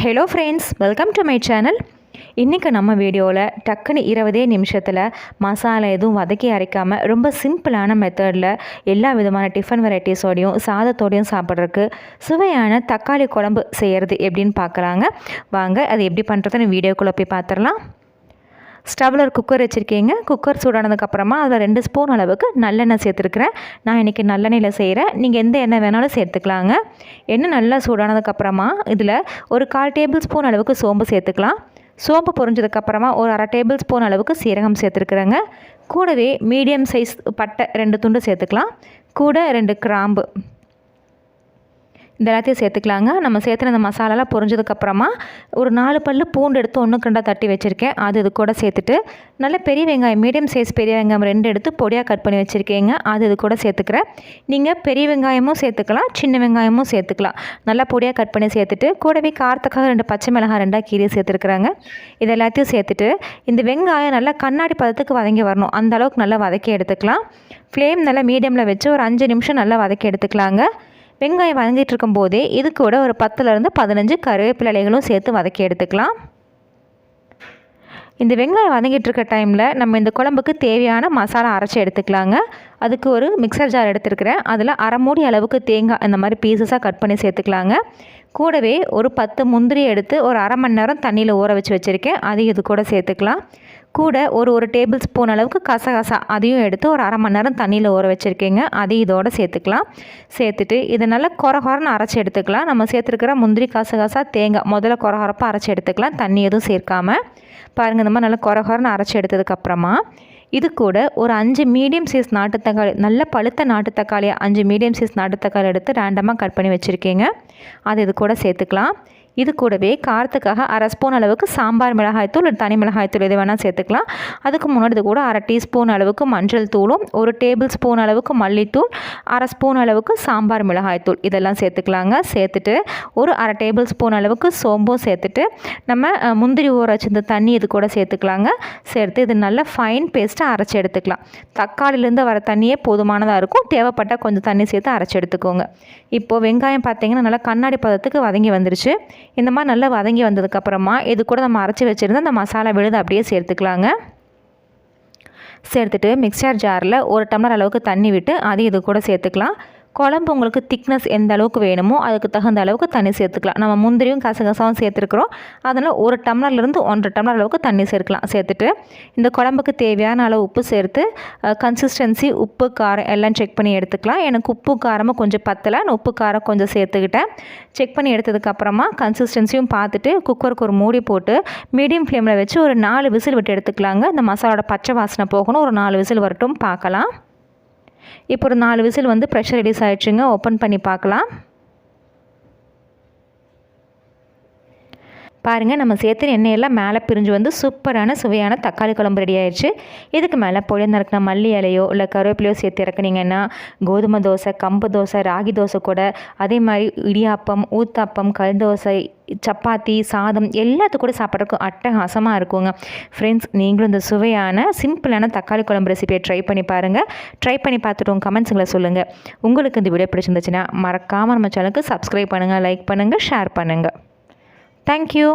Hello friends welcome to my channel இன்றைக்கி நம்ம வீடியோவில் டக்குன்னு இருபதே நிமிஷத்தில் மசாலா எதுவும் வதக்கி அரைக்காமல் ரொம்ப சிம்பிளான மெத்தடில் எல்லா விதமான டிஃபன் வெரைட்டிஸோடையும் சாதத்தோடையும் சாப்பிட்றதுக்கு சுவையான தக்காளி குழம்பு செய்கிறது எப்படின்னு பார்க்குறாங்க வாங்க அது எப்படி பண்ணுறதுன்னு வீடியோக்குள்ளே போய் பார்த்துடலாம். ஸ்டவ்வில் ஒரு குக்கர் வச்சுருக்கீங்க. குக்கர் சூடானதுக்கப்புறமா அதில் ரெண்டு ஸ்பூன் அளவுக்கு நல்லெண்ணெய் சேர்த்துருக்குறேன். நான் இன்றைக்கி நல்லெண்ணெயில் செய்கிறேன் நீங்கள் எந்த எண்ணெய் வேணாலும் சேர்த்துக்கலாங்க. எண்ணெய் நல்லா சூடானதுக்கப்புறமா இதில் ஒரு கால் டேபிள் ஸ்பூன் அளவுக்கு சோம்பு சேர்த்துக்கலாம். சோம்பு பொரிஞ்சதுக்கப்புறமா ஒரு அரை டேபிள் ஸ்பூன் அளவுக்கு சீரகம் சேர்த்துருக்குறேங்க. கூடவே மீடியம் சைஸ் பட்டை ரெண்டு துண்டு சேர்த்துக்கலாம். கூட ரெண்டு கிராம்பு. இந்த எல்லாத்தையும் சேர்த்துக்கலாங்க. நம்ம சேர்த்துன அந்த மசாலாலாம் பொரிஞ்சதுக்கப்புறமா ஒரு நாலு பல் பூண்டு எடுத்து ஒன்று கண்டா தட்டி வச்சுருக்கேன். அது இது கூட சேர்த்துட்டு நல்ல பெரிய வெங்காயம் மீடியம் சைஸ் பெரிய வெங்காயம் ரெண்டு எடுத்து பொடியாக கட் பண்ணி வச்சுருக்கேங்க. அது இது கூட சேர்த்துக்கிறேன். நீங்கள் பெரிய வெங்காயமும் சேர்த்துக்கலாம் சின்ன வெங்காயமும் சேர்த்துக்கலாம். நல்லா பொடியாக கட் பண்ணி சேர்த்துட்டு கூடவே காரத்துக்காக ரெண்டு பச்சை மிளகாய் ரெண்டாக கீரை சேர்த்துருக்குறாங்க. இது எல்லாத்தையும் சேர்த்துட்டு இந்த வெங்காயம் நல்லா கண்ணாடி பதத்துக்கு வதங்கி வரணும். அந்த அளவுக்கு நல்லா வதக்கி எடுத்துக்கலாம். ஃப்ளேம் நல்லா மீடியமில் வச்சு ஒரு அஞ்சு நிமிஷம் நல்லா வதக்கி எடுத்துக்கலாங்க. வெங்காயம் வதங்கிட்டு இருக்கும்போதே இது கூட ஒரு பத்துலேருந்து பதினஞ்சு கருவேப்பிலைகளும் சேர்த்து வதக்கி எடுத்துக்கலாம். இந்த வெங்காயம் வதங்கிட்டு இருக்க டைமில் நம்ம இந்த குழம்புக்கு தேவையான மசாலா அரைச்சி எடுத்துக்கலாங்க. அதுக்கு ஒரு மிக்சர் ஜார் எடுத்துருக்கிறேன். அதில் அரை மூடி அளவுக்கு தேங்காய் இந்த மாதிரி பீசஸாக கட் பண்ணி சேர்த்துக்கலாங்க. கூடவே ஒரு பத்து முந்திரி எடுத்து ஒரு அரை மணி நேரம் தண்ணியில் ஊற வச்சு வச்சுருக்கேன். அதையும் இது கூட சேர்த்துக்கலாம். கூட ஒரு ஒரு டேபிள் ஸ்பூன் அளவுக்கு கசகசா அதையும் எடுத்து ஒரு அரை மணி நேரம் தண்ணியில் ஊற வச்சுருக்கீங்க. அதையும் இதோடு சேர்த்துக்கலாம். சேர்த்துட்டு இதை நல்லா குறகுறன்னு அரைச்சி எடுத்துக்கலாம். நம்ம சேர்த்துருக்கிற முந்திரி கசகசா தேங்காய் முதல்ல குறகுறப்பாக அரைச்சி எடுத்துக்கலாம். தண்ணி எதுவும் சேர்க்காமல் பாருங்கள் இந்த மாதிரி நல்லா குறகுறன்னு அரைச்சி எடுத்ததுக்கப்புறமா இது கூட ஒரு அஞ்சு மீடியம் சைஸ் நாட்டு தக்காளி நல்ல பழுத்த நாட்டு தக்காளியை அஞ்சு மீடியம் சைஸ் நாட்டு தக்காளி எடுத்து ரேண்டமாக கட் பண்ணி வச்சுருக்கீங்க. அது இது கூட சேர்த்துக்கலாம். இது கூடவே காரத்துக்காக அரை ஸ்பூன் அளவுக்கு சாம்பார் மிளகாய்த்தூள் இல்லை தனி மிளகாய்த்தூள் எது வேணால் சேர்த்துக்கலாம். அதுக்கு முன்னாடி கூட அரை டீஸ்பூன் அளவுக்கு மஞ்சள் தூளும் ஒரு டேபிள் ஸ்பூன் அளவுக்கு மல்லித்தூள் அரை ஸ்பூன் அளவுக்கு சாம்பார் மிளகாய்த்தூள் இதெல்லாம் சேர்த்துக்கலாங்க. சேர்த்துட்டு ஒரு அரை டேபிள் ஸ்பூன் அளவுக்கு சோம்பும் சேர்த்துட்டு நம்ம முந்திரி ஊற வச்சிருந்த தண்ணி இது கூட சேர்த்துக்கலாங்க. சேர்த்து இது நல்லா ஃபைன் பேஸ்ட்டாக அரைச்சி எடுத்துக்கலாம். தக்காளிலேருந்து வர தண்ணியே போதுமானதாக இருக்கும். தேவைப்பட்டால் கொஞ்சம் தண்ணி சேர்த்து அரைச்சி எடுத்துக்கோங்க. இப்போது வெங்காயம் பார்த்தீங்கன்னா நல்லா கண்ணாடி பதத்துக்கு வதங்கி வந்துருச்சு. இந்த மாதிரி நல்லா வதங்கி வந்ததுக்கப்புறமா இது கூட நம்ம அரைச்சி வச்சுருந்த அந்த மசாலா விழுது அப்படியே சேர்த்துக்கலாங்க. சேர்த்துட்டு மிக்சர் ஜாரில் ஒரு டம்ளர் அளவுக்கு தண்ணி விட்டு அதையும் இது கூட சேர்த்துக்கலாம். குழம்பு உங்களுக்கு திக்னஸ் எந்த அளவுக்கு வேணுமோ அதுக்கு தகுந்த அளவுக்கு தண்ணி சேர்த்துக்கலாம். நம்ம முந்திரியும் கசகசாவும் சேர்த்துருக்குறோம். அதனால் ஒரு டம்ளர்லேருந்து ஒன்றரை டம்ளர் அளவுக்கு தண்ணி சேர்க்கலாம் சேர்த்துட்டு. இந்த குழம்புக்கு தேவையான அளவு உப்பு சேர்த்து கன்சிஸ்டன்சி உப்பு காரம் எல்லாம் செக் பண்ணி எடுத்துக்கலாம். எனக்கு உப்பு காரமும் கொஞ்சம் பத்தலை. நான் உப்பு காரம் கொஞ்சம் சேர்த்துக்கிட்டேன். செக் பண்ணி எடுத்ததுக்கப்புறமா கன்சிஸ்டன்சியும் பார்த்துட்டு குக்கருக்கு ஒரு மூடி போட்டு மீடியம் ஃப்ளேமில் வச்சு ஒரு நாலு விசில் விட்டு எடுத்துக்கலாங்க. இந்த மசாலோட பச்சை வாசனை போகணும். ஒரு நாலு விசில் வரட்டும் பார்க்கலாம். இப்போ ஒரு நாலு விசில் வந்து ப்ரெஷர் ரிலீஸ் ஆகிடுச்சுங்க ஓப்பன் பண்ணி பார்க்கலாம். பாருங்கள் நம்ம சேர்த்து எண்ணெயெல்லாம் மேலே பிரிஞ்சு வந்து சூப்பரான சுவையான தக்காளி குழம்பு ரெடி ஆயிடுச்சு. இதுக்கு மேலே பொழுது நறுக்கின மல்லி இலையோ இல்லை கருவேப்பிலையோ சேர்த்து இறக்குனீங்கன்னா கோதுமை தோசை கம்பு தோசை ராகி தோசை கூட அதே மாதிரி இடியாப்பம் ஊத்தாப்பம் கல் தோசை சப்பாத்தி சாதம் எல்லாத்து கூட சாப்பிட்றதுக்கும் அட்டகாசமாக இருக்குங்க. ஃப்ரெண்ட்ஸ் நீங்களும் இந்த சுவையான சிம்பிளான தக்காளி குழம்பு ரெசிபியை ட்ரை பண்ணி பாருங்கள் ட்ரை பண்ணி பார்த்துட்டு உங்கள் கமெண்ட்ஸுங்களை சொல்லுங்கள் உங்களுக்கு இந்த வீடியோ பிடிச்சிருந்துச்சுன்னா மறக்காமல் நம்ம சேனலுக்கு சப்ஸ்கிரைப் பண்ணுங்கள் லைக் பண்ணுங்கள் ஷேர் பண்ணுங்கள் ಥ್ಯಾಂಕ್ ಯು